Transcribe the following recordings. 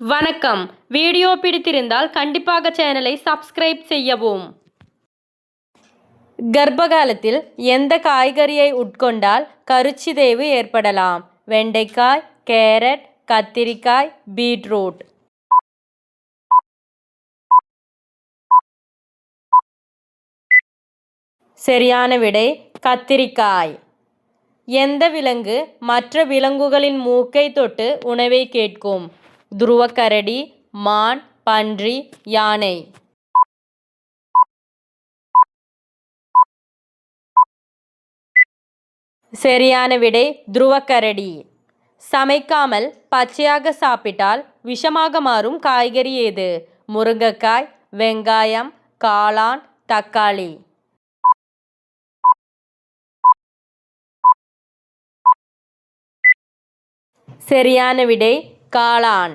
வணக்கம். வீடியோ பிடித்திருந்தால் கண்டிப்பாக சேனலை சப்ஸ்கிரைப் செய்யவும். கர்ப்பகாலத்தில் எந்த காய்கறியை உட்கொண்டால் கருச்சிதைவு ஏற்படலாம்? வெண்டைக்காய் கேரட் கத்திரிக்காய் பீட்ரூட். சரியான விடை கத்திரிக்காய். எந்த விலங்கு மற்ற விலங்குகளின் மூக்கை தொட்டு உணவை கேட்கும்? துருவக்கரடி மான் பன்றி யானை. சரியான விடை துருவக்கரடி. சமைக்காமல் பச்சையாக சாப்பிட்டால் விஷமாக மாறும் காய்கறி ஏது? முருங்கைக்காய் வெங்காயம் காளான் தக்காளி. சரியான விடை காளான்.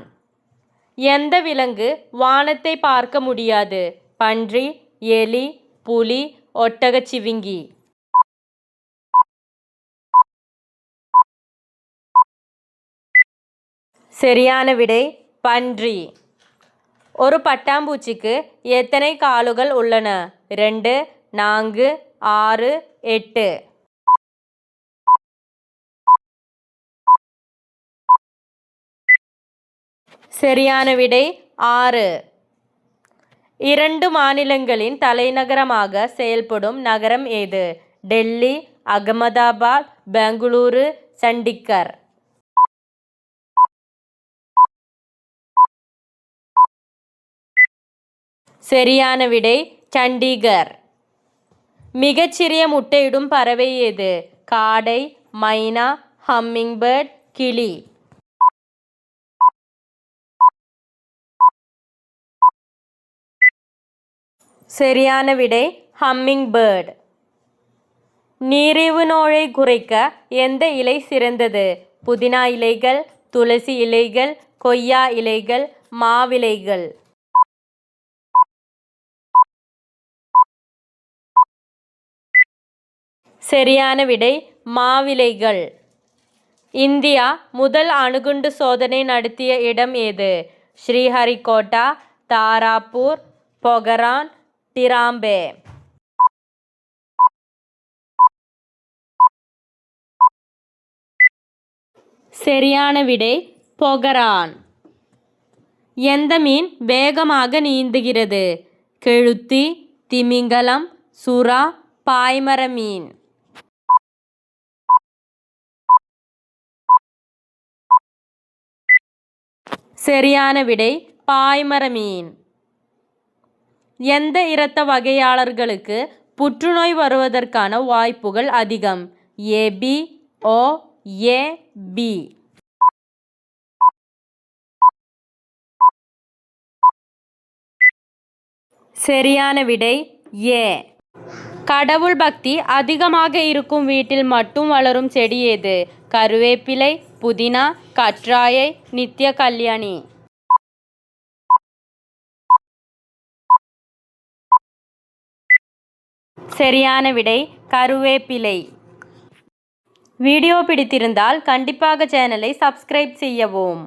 எந்த விலங்கு வானத்தை பார்க்க முடியாது? பன்றி எலி புலி ஒட்டகச்சிவிங்கி சரியான விடை பன்றி. ஒரு பட்டாம்பூச்சிக்கு எத்தனை காலுகள் உள்ளன? ரெண்டு நான்கு ஆறு எட்டு. சரியான விடை ஆறு. இரண்டு மாநிலங்களின் தலைநகரமாக செயல்படும் நகரம் ஏது? டெல்லி அகமதாபாத் பெங்களூரு சண்டிகர். சரியான விடை சண்டிகர். மிகச்சிறிய முட்டையிடும் பறவை எது காடை மைனா ஹம்மிங்பேர்ட் கிளி. சரியான விடை ஹம்மிங் பேர்ட் நீரிழிவு நோயை குறைக்க எந்த இலை சிறந்தது? புதினா இலைகள் துளசி இலைகள் கொய்யா இலைகள் மாவிலைகள் சரியான விடை மாவிலைகள் இந்தியா முதல் அணுகுண்டு சோதனை நடத்திய இடம் ஏது? ஸ்ரீஹரிகோட்டா தாராப்பூர் பொகரான் டிராம்பே சரியான விடை பொகரான் எந்த மீன் வேகமாக நீந்துகிறது கெழுத்தி திமிங்கலம் சுறா பாய்மர மீன் சரியான விடை பாய்மர மீன் எந்த இரத்த வகையாளர்களுக்கு புற்றுநோய் வருவதற்கான வாய்ப்புகள் அதிகம்? ஏபி ஓ ஏ பி சரியான விடை ஏ கடவுள் பக்தி அதிகமாக இருக்கும் வீட்டில் மட்டும் வளரும் செடி எது? கருவேப்பிலை புதினா கற்றாயை நித்திய கல்யாணி. சரியான விடை கருவேப்பிலை. வீடியோ பிடித்திருந்தால் கண்டிப்பாக சேனலை சப்ஸ்கிரைப் செய்யவும்.